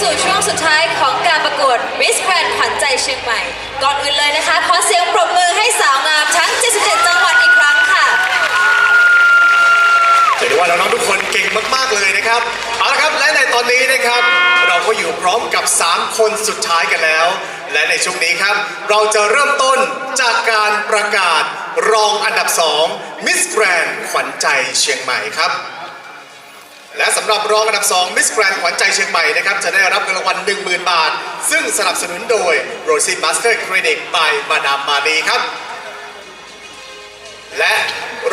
สู่ช่วงสุดท้ายของการประกวด Miss Grand ขวัญใจเชียงใหม่ ก่อนอื่นเลยนะคะ ขอเสียงปรบมือให้สาวงามทั้ง 77 จังหวัดอีกครั้งค่ะถือได้ว่าน้องๆทุกคนเก่งมากๆเลยนะครับ เอาละครับ และในตอนนี้นะครับ เราก็อยู่พร้อมกับ 3 คนสุดท้ายกันแล้ว และในช่วงนี้ครับ เราจะเริ่มต้นจากการประกาศรองอันดับ 2 Miss Grand ขวัญใจเชียงใหม่ครับ และสำหรับรองอันดับ2 Miss Grand ขวัญใจเชียงใหม่นะครับจะได้รับเงินรางวัล10,000 บาท ซึ่งสนับสนุนโดย Rosie Master Clinic by มาดามมานีครับ และ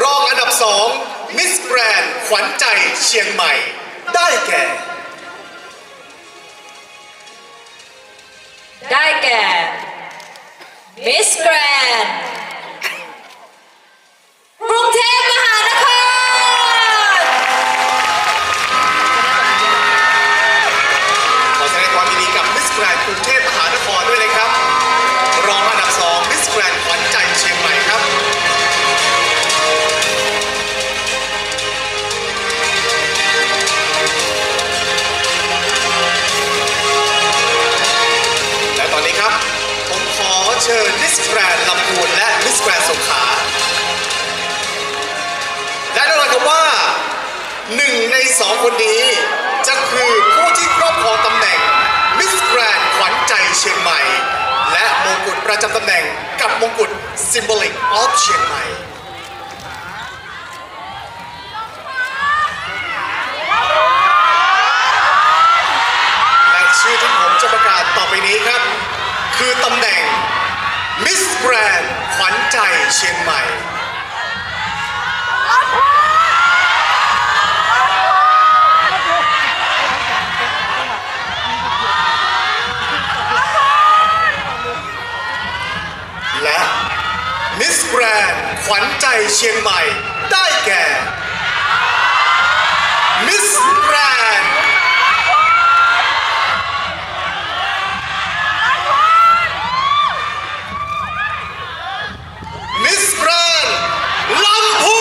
รองอันดับ2 Miss Grand ขวัญใจเชียงใหม่ ได้แก่ ได้แก่ Miss Grand กรุงเทพมหานคร ขอแสดงความยินดี กรุงเทพมหานครด้วยนะครับ รองอันดับ2 Miss Grand ขวัญใจเชียงใหม่ครับและตอนนี้ครับ ผมขอเชิญ Miss Grand ลำพูนและ Miss Grand สงขลาและแน่นอนครับว่าหนึ่งในสองคนนี้จะคือผู้ที่ครอบครอง จำตำแหน่งกับมงกุฎ Symbolic of เชียงใหม่และชื่อที่ผมจะประกาศต่อไปนี้ครับ คือตำแหน่ง Miss Grand ขวัญใจเชียงใหม่ และ Miss Grand ขวัญใจเชียงใหม่ ได้แก่ Miss Grand มิสแกรนลำพู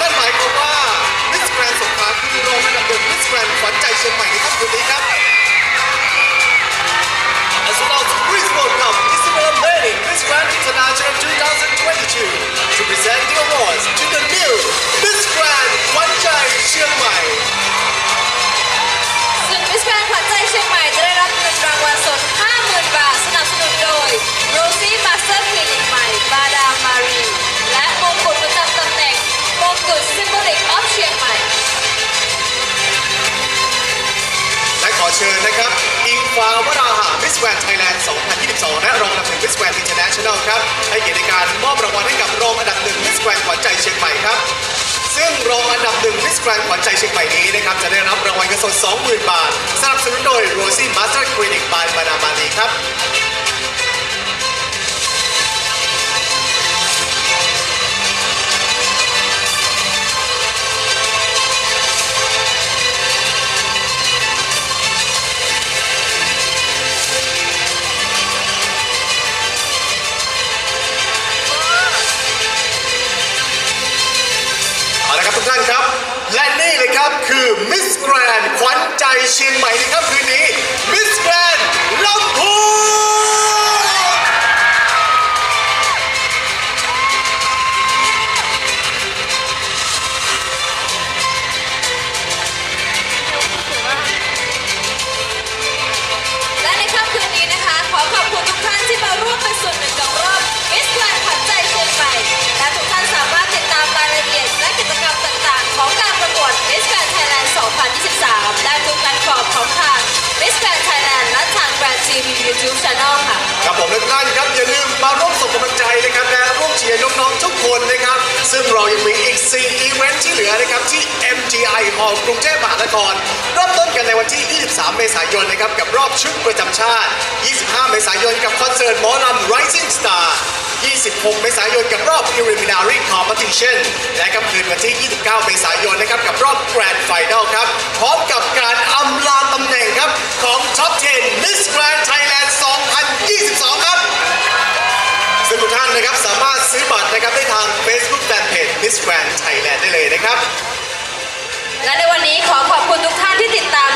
นั่นหมายความว่ามิสแกรนสงขลาคือรองอันดับหนึ่งมิสแกรนขวัญใจเชียงใหม่ในค่ำคืนนี้ครับ present the awards to the new Miss Grand ขวัญใจเชียงใหม่ ซึ่ง Miss Grand ขวัญใจเชียงใหม่จะได้รับเงินรางวัลสด 50,000 บาท สนับสนุนโดย Rosie Master Clinic ใหม่ บาดามารี และมงกุฎประจำตำแหน่งมงกุฎ Symbolic of เชียงใหม่ และขอเชิญนะครับ อิงฟ้าวราหา Miss Grand Thailand 2022 และรองอันดับหนึ่ง Miss Grand International ครับ ให้เกียรติในการมอบรางวัลให้กับ หนึ่งขวัญใจเชียงใหม่นี้นะครับ จะได้รับรางวัลเงินสด 20,000 บาทสนับสนุนโดย Rosie Master Clinic by มาดามมานีครับเอาละครับทุกท่านครับ และนี่เลยครับ มิสแกรนขวัญใจเชียงใหม่ในค่ำคืนนี้มิสแกรนลำพูน เรายังมีอีก 4 อีเวนท์ที่เหลือนะครับ ที่ MGI Hall กรุงเทพมหานครเริ่มต้นกันในวันที่ 23 เมษายนนะครับ กับรอบชุดประจำชาติ 25 เมษายนกับคอนเสิร์ตหมอลำ Rising Star 26 เมษายนกับรอบ Preliminary Competition และค่ำคืนวันที่ 29 เมษายนนะครับ กับรอบ Grand Final ครับ พร้อมกับการอำลาตำแหน่งครับ ของ Top 10 Miss Grand Thailand 2 นะครับได้ทาง Facebook Fanpage Miss Grand Thailand ได้เลยนะครับ และในวันนี้ขอขอบคุณทุกท่านที่ติดตามและรับชม